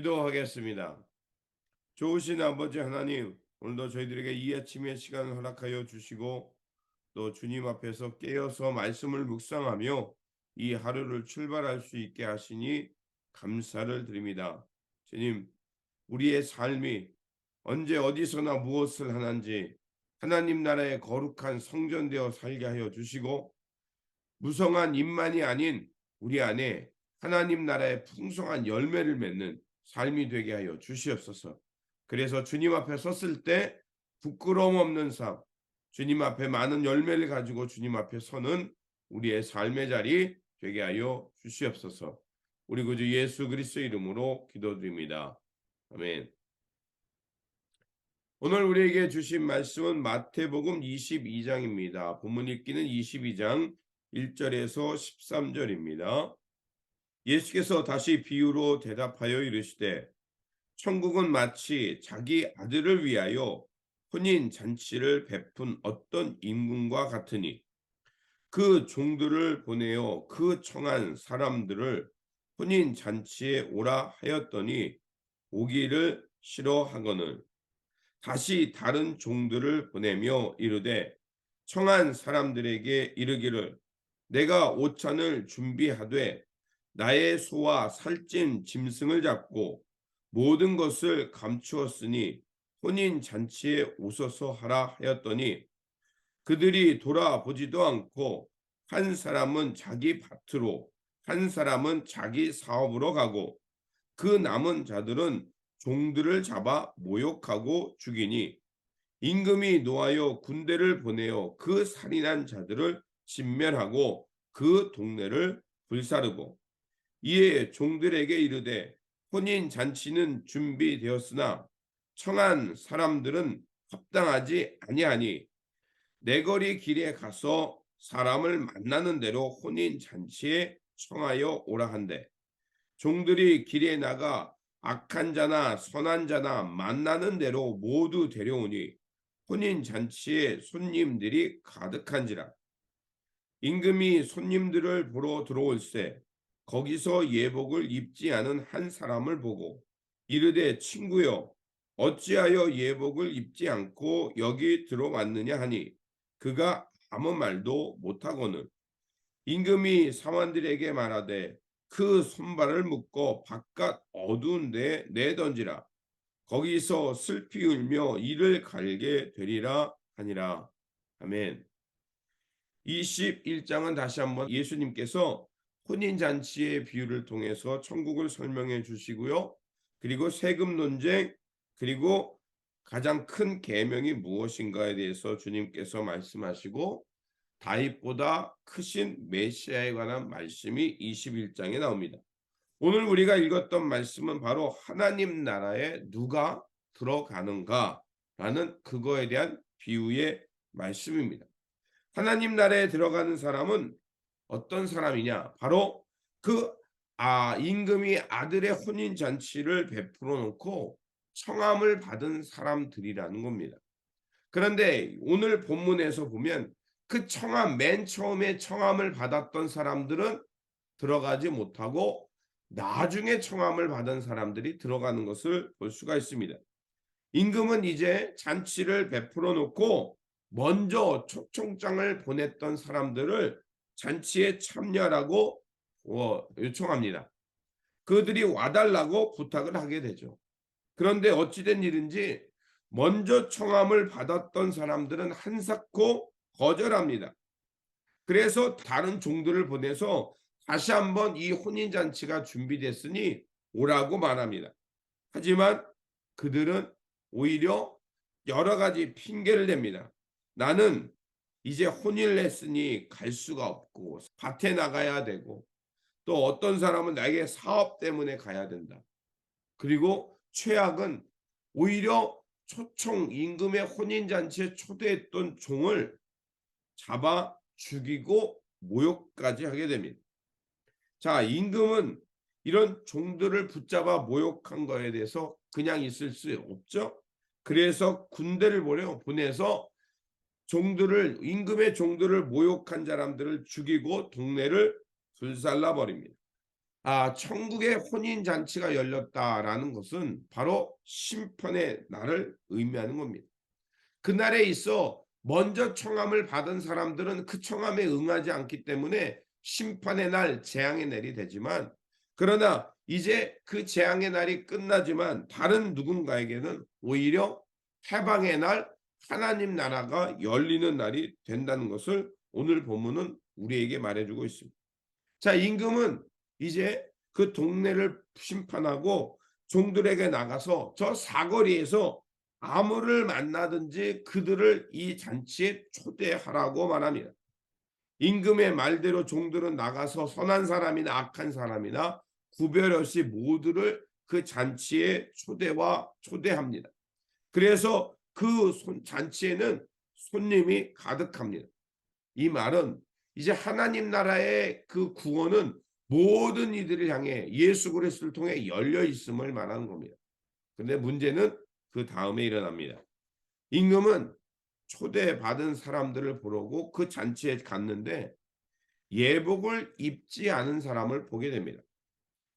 기도하겠습니다. 좋으신 아버지 하나님, 오늘도 저희들에게 이 아침의 시간을 허락하여 주시고 또 주님 앞에서 깨어서 말씀을 묵상하며 이 하루를 출발할 수 있게 하시니 감사를 드립니다. 주님, 우리의 삶이 언제 어디서나 무엇을 하는지 하나님 나라의 거룩한 성전되어 살게 하여 주시고 무성한 입만이 아닌 우리 안에 하나님 나라의 풍성한 열매를 맺는 삶이 되게 하여 주시옵소서. 그래서 주님 앞에 섰을 때 부끄러움 없는 삶, 주님 앞에 많은 열매를 가지고 주님 앞에 서는 우리의 삶의 자리 되게 하여 주시옵소서. 우리 구주 예수 그리스도 이름으로 기도드립니다. 아멘. 오늘 우리에게 주신 말씀은 마태복음 22장입니다. 본문 읽기는 22장 1절에서 13절입니다. 예수께서 다시 비유로 대답하여 이르시되 천국은 마치 자기 아들을 위하여 혼인 잔치를 베푼 어떤 임금과 같으니 그 종들을 보내어 그 청한 사람들을 혼인 잔치에 오라 하였더니 오기를 싫어하거늘. 다시 다른 종들을 보내며 이르되 청한 사람들에게 이르기를 내가 오찬을 준비하되 나의 소와 살찐 짐승을 잡고 모든 것을 감추었으니 혼인 잔치에 오소서 하라 하였더니 그들이 돌아보지도 않고 한 사람은 자기 밭으로 한 사람은 자기 사업으로 가고 그 남은 자들은 종들을 잡아 모욕하고 죽이니 임금이 노하여 군대를 보내어 그 살인한 자들을 진멸하고 그 동네를 불사르고 이에 종들에게 이르되 혼인 잔치는 준비되었으나 청한 사람들은 합당하지 아니하니 내거리 길에 가서 사람을 만나는 대로 혼인 잔치에 청하여 오라 한대. 종들이 길에 나가 악한 자나 선한 자나 만나는 대로 모두 데려오니 혼인 잔치에 손님들이 가득한지라. 임금이 손님들을 보러 들어올세 거기서 예복을 입지 않은 한 사람을 보고 이르되 친구여 어찌하여 예복을 입지 않고 여기 들어왔느냐 하니? 그가 아무 말도 못하거늘. 임금이 사원들에게 말하되 그 손발을 묶어 바깥 어두운 데 내던지라. 거기서 슬피 울며 이를 갈게 되리라 하니라. 아멘. 21장은 다시 한번 예수님께서 혼인잔치의 비유를 통해서 천국을 설명해 주시고요. 그리고 세금 논쟁 그리고 가장 큰 계명이 무엇인가에 대해서 주님께서 말씀하시고 다윗보다 크신 메시아에 관한 말씀이 21장에 나옵니다. 오늘 우리가 읽었던 말씀은 바로 하나님 나라에 누가 들어가는가라는 그거에 대한 비유의 말씀입니다. 하나님 나라에 들어가는 사람은 어떤 사람이냐? 바로 그 아, 임금이 아들의 혼인 잔치를 베풀어 놓고 청함을 받은 사람들이라는 겁니다. 그런데 오늘 본문에서 보면 그 청함 맨 처음에 청함을 받았던 사람들은 들어가지 못하고 나중에 청함을 받은 사람들이 들어가는 것을 볼 수가 있습니다. 임금은 이제 잔치를 베풀어 놓고 먼저 초청장을 보냈던 사람들을 잔치에 참여하라고 어, 요청합니다. 그들이 와달라고 부탁을 하게 되죠. 그런데 어찌된 일인지 먼저 청함을 받았던 사람들은 한사코 거절합니다. 그래서 다른 종들을 보내서 다시 한번 이 혼인잔치가 준비됐으니 오라고 말합니다. 하지만 그들은 오히려 여러 가지 핑계를 댑니다. 나는 이제 혼인을 했으니 갈 수가 없고 밭에 나가야 되고 또 어떤 사람은 나에게 사업 때문에 가야 된다. 그리고 최악은 오히려 초청 임금의 혼인잔치에 초대했던 종을 잡아 죽이고 모욕까지 하게 됩니다. 자, 임금은 이런 종들을 붙잡아 모욕한 거에 대해서 그냥 있을 수 없죠. 그래서 군대를 보내서 종들을 임금의 종들을 모욕한 사람들을 죽이고 동네를 불살라 버립니다. 아, 천국의 혼인 잔치가 열렸다라는 것은 바로 심판의 날을 의미하는 겁니다. 그날에 있어 먼저 청함을 받은 사람들은 그 청함에 응하지 않기 때문에 심판의 날 재앙의 날이 되지만 그러나 이제 그 재앙의 날이 끝나지만 다른 누군가에게는 오히려 해방의 날 하나님 나라가 열리는 날이 된다는 것을 오늘 본문은 우리에게 말해주고 있습니다. 자, 임금은 이제 그 동네를 심판하고 종들에게 나가서 저 사거리에서 아무를 만나든지 그들을 이 잔치에 초대하라고 말합니다. 임금의 말대로 종들은 나가서 선한 사람이나 악한 사람이나 구별 없이 모두를 그 잔치에 초대와 초대합니다. 그래서 그 잔치에는 손님이 가득합니다. 이 말은 이제 하나님 나라의 그 구원은 모든 이들을 향해 예수 그리스도를 통해 열려 있음을 말하는 겁니다. 근데 문제는 그 다음에 일어납니다. 임금은 초대받은 사람들을 보러고 그 잔치에 갔는데 예복을 입지 않은 사람을 보게 됩니다.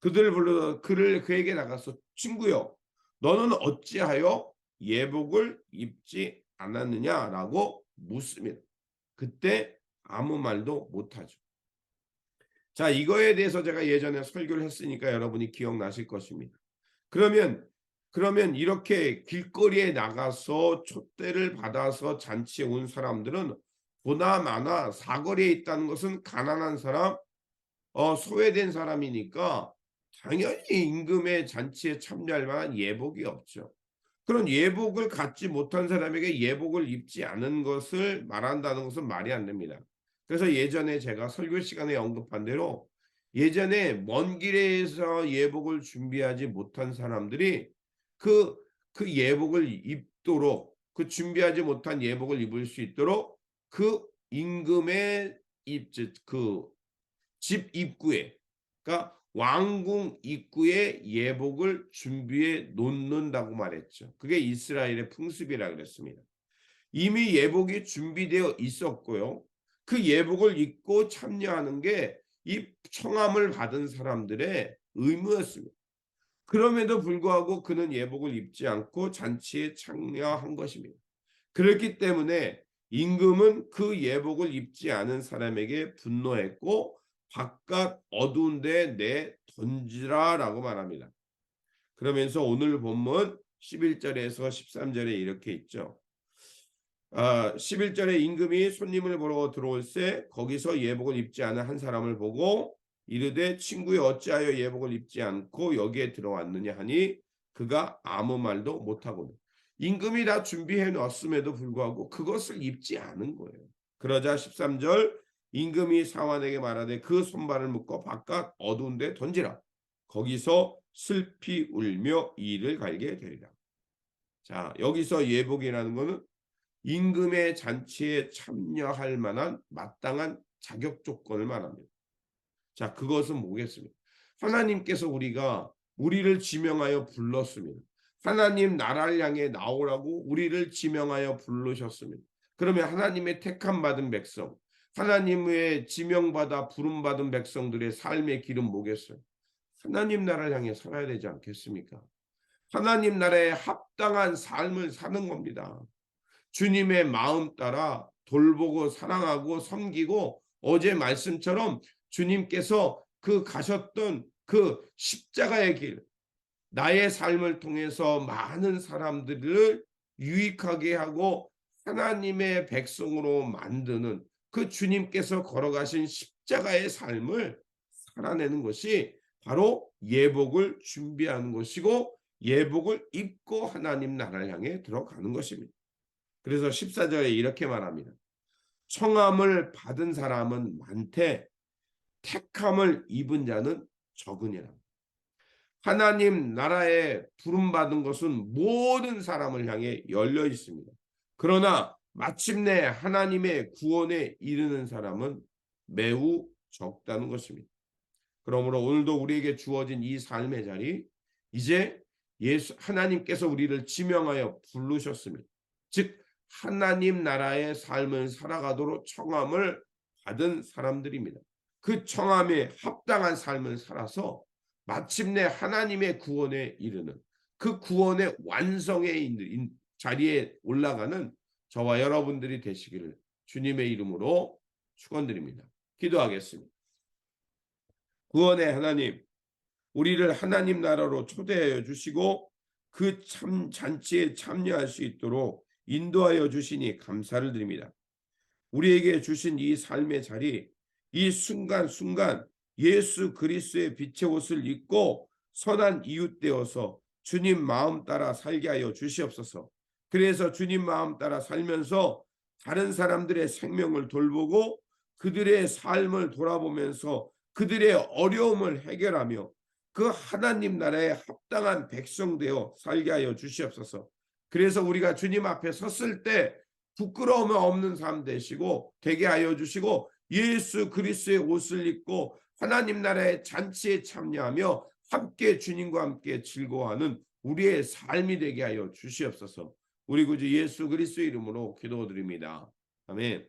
그들을 불러 그를 그에게 나가서 친구여 너는 어찌하여 예복을 입지 않았느냐라고 묻습니다. 그때 아무 말도 못하죠. 자 이거에 대해서 제가 예전에 설교를 했으니까 여러분이 기억나실 것입니다. 그러면 그러면 이렇게 길거리에 나가서 촛대를 받아서 잔치에 온 사람들은 보나마나 사거리에 있다는 것은 가난한 사람, 어, 소외된 사람이니까 당연히 임금의 잔치에 참여할 만한 예복이 없죠. 그런 예복을 갖지 못한 사람에게 예복을 입지 않은 것을 말한다는 것은 말이 안 됩니다. 그래서 예전에 제가 설교 시간에 언급한 대로 예전에 먼 길에서 예복을 준비하지 못한 사람들이 그, 그 예복을 입도록 그 준비하지 못한 예복을 입을 수 있도록 그 임금의 입, 그집 입구에 그러니까 왕궁 입구에 예복을 준비해 놓는다고 말했죠. 그게 이스라엘의 풍습이라 그랬습니다. 이미 예복이 준비되어 있었고요. 그 예복을 입고 참여하는 게 이 청함을 받은 사람들의 의무였습니다. 그럼에도 불구하고 그는 예복을 입지 않고 잔치에 참여한 것입니다. 그렇기 때문에 임금은 그 예복을 입지 않은 사람에게 분노했고 바깥 어두운 데 내 던지라라고 말합니다. 그러면서 오늘 본문 11절에서 13절에 이렇게 있죠. 아, 11절에 임금이 손님을 보러 들어올 때 거기서 예복을 입지 않은 한 사람을 보고 이르되 친구여 어찌하여 예복을 입지 않고 여기에 들어왔느냐 하니 그가 아무 말도 못하고 임금이 다 준비해 놨음에도 불구하고 그것을 입지 않은 거예요. 그러자 13절 임금이 사환에게 말하되 그 손발을 묶어 바깥 어두운 데 던지라. 거기서 슬피 울며 이를 갈게 되리라. 자, 여기서 예복이라는 것은 임금의 잔치에 참여할 만한 마땅한 자격 조건을 말합니다. 자, 그것은 뭐겠습니까? 하나님께서 우리가 우리를 지명하여 불렀습니다. 하나님 나라를 향해 나오라고 우리를 지명하여 부르셨습니다. 그러면 하나님의 택함 받은 백성, 하나님의 지명받아 부름받은 백성들의 삶의 길은 뭐겠어요? 하나님 나라를 향해 살아야 되지 않겠습니까? 하나님 나라에 합당한 삶을 사는 겁니다. 주님의 마음 따라 돌보고 사랑하고 섬기고 어제 말씀처럼 주님께서 그 가셨던 그 십자가의 길, 나의 삶을 통해서 많은 사람들을 유익하게 하고 하나님의 백성으로 만드는 그 주님께서 걸어가신 십자가의 삶을 살아내는 것이 바로 예복을 준비하는 것이고 예복을 입고 하나님 나라를 향해 들어가는 것입니다. 그래서 14절에 이렇게 말합니다. 청함을 받은 사람은 많되 택함을 입은 자는 적으니라. 하나님 나라에 부름받은 것은 모든 사람을 향해 열려 있습니다. 그러나 마침내 하나님의 구원에 이르는 사람은 매우 적다는 것입니다. 그러므로 오늘도 우리에게 주어진 이 삶의 자리 이제 예수 하나님께서 우리를 지명하여 부르셨습니다. 즉 하나님 나라의 삶을 살아가도록 청함을 받은 사람들입니다. 그 청함에 합당한 삶을 살아서 마침내 하나님의 구원에 이르는 그 구원의 있는 자리에 올라가는 저와 여러분들이 되시기를 주님의 이름으로 축원드립니다. 기도하겠습니다. 구원의 하나님, 우리를 하나님 나라로 초대하여 주시고 그 참 잔치에 참여할 수 있도록 인도하여 주시니 감사를 드립니다. 우리에게 주신 이 삶의 자리, 이 순간순간 예수 그리스도의 빛의 옷을 입고 선한 이웃 되어서 주님 마음 따라 살게 하여 주시옵소서. 그래서 주님 마음 따라 살면서 다른 사람들의 생명을 돌보고 그들의 삶을 돌아보면서 그들의 어려움을 해결하며 그 하나님 나라에 합당한 백성 되어 살게 하여 주시옵소서. 그래서 우리가 주님 앞에 섰을 때 부끄러움 없는 삶 되시고 되게 하여 주시고 예수 그리스도의 옷을 입고 하나님 나라의 잔치에 참여하며 함께 주님과 함께 즐거워하는 우리의 삶이 되게 하여 주시옵소서. 우리 구주 예수 그리스도 이름으로 기도드립니다. 아멘.